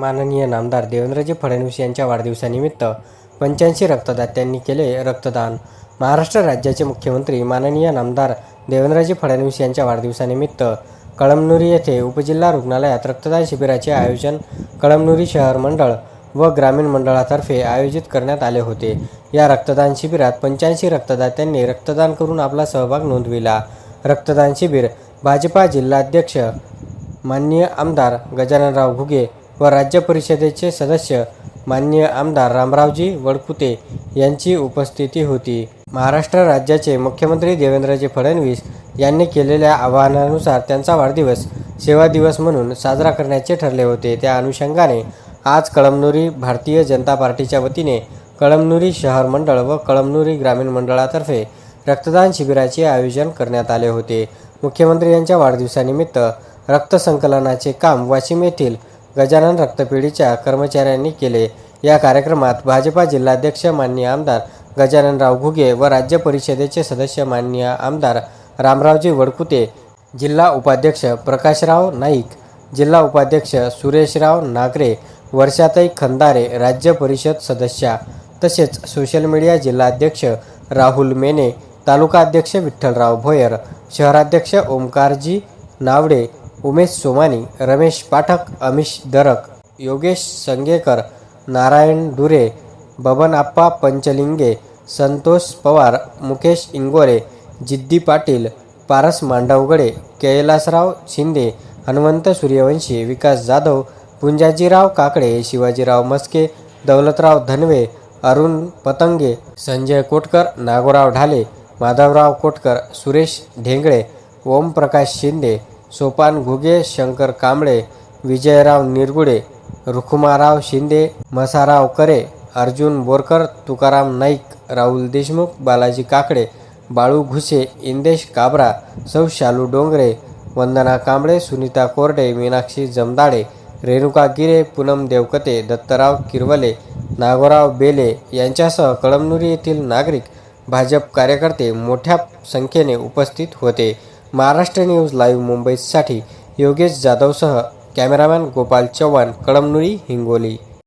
माननीय नामदार देवेंद्रजी फडणवीस यांच्या वाढदिवसानिमित्त पंच्याऐंशी रक्तदात्यांनी केले रक्तदान. महाराष्ट्र राज्याचे मुख्यमंत्री माननीय नामदार देवेंद्रजी फडणवीस यांच्या वाढदिवसानिमित्त कळमनुरी येथे उपजिल्हा रुग्णालयात रक्तदान शिबिराचे आयोजन कळमनुरी शहर मंडळ व ग्रामीण मंडळातर्फे आयोजित करण्यात आले होते. या रक्तदान शिबिरात पंच्याऐंशी रक्तदात्यांनी रक्तदान करून आपला सहभाग नोंदविला. रक्तदान शिबिर भाजपा जिल्हाध्यक्ष माननीय आमदार गजाननराव घुगे व राज्य परिषदेचे सदस्य माननीय आमदार रामरावजी वडकुते यांची उपस्थिती होती. महाराष्ट्र राज्याचे मुख्यमंत्री देवेंद्रजी फडणवीस यांनी केलेल्या आवाहनानुसार त्यांचा वाढदिवस सेवा दिवस म्हणून साजरा करण्याचे ठरले होते. त्या अनुषंगाने आज कळमनुरी भारतीय जनता पार्टीच्या वतीने कळमनुरी शहर मंडळ व कळमनुरी ग्रामीण मंडळातर्फे रक्तदान शिबिराचे आयोजन करण्यात आले होते. मुख्यमंत्री यांच्या वाढदिवसानिमित्त रक्तसंकलनाचे काम वाशिम येथील गजानन रक्तपेढीच्या कर्मचाऱ्यांनी केले. या कार्यक्रमात भाजपा जिल्हाध्यक्ष मान्य आमदार गजाननराव घुगे व राज्य परिषदेचे सदस्य मान्य आमदार रामरावजी वडकुते जिल्हा उपाध्यक्ष प्रकाशराव नाईक जिल्हा उपाध्यक्ष सुरेशराव नागरे वर्षाताई खंदारे राज्य परिषद सदस्या तसेच सोशल मीडिया जिल्हाध्यक्ष राहुल मेने तालुकाध्यक्ष विठ्ठलराव भोयर शहराध्यक्ष ओमकारजी नावडे उमेश सोमानी रमेश पाठक अमिश दरक योगेश संगेकर नारायण डुरे बबन आप्पा पंचलिंगे संतोष पवार मुकेश इंगोरे जिद्दी पाटील पारस मांडवगडे कैलासराव शिंदे हनुमंत सूर्यवंशी विकास जाधव पुंजाजीराव काकडे शिवाजीराव मस्के दौलतराव धनवे अरुण पतंगे संजय कोटकर नागोराव ढाले माधवराव कोटकर सुरेश ढेंगळे ओमप्रकाश शिंदे सोपान घुगे शंकर कांबळे विजयराव निरगुडे रुखुमाराव शिंदे मसाराव करे अर्जुन बोरकर तुकाराम नाईक राहुल देशमुख बालाजी काकडे बाळू घुसे इंदेश काबरा सौ शालू डोंगरे वंदना कांबळे सुनीता कोरडे मीनाक्षी जमदाडे रेणुका गिरे पूनम देवकते दत्तराव किरवले नागोराव बेले यांच्यासह कळमनुरी येथील नागरिक भाजप कार्यकर्ते मोठ्या संख्येने उपस्थित होते. महाराष्ट्र न्यूज लाईव्ह मुंबईसाठी योगेश जाधवसह कॅमेरामॅन गोपाल चव्हाण कळमनुरी हिंगोली.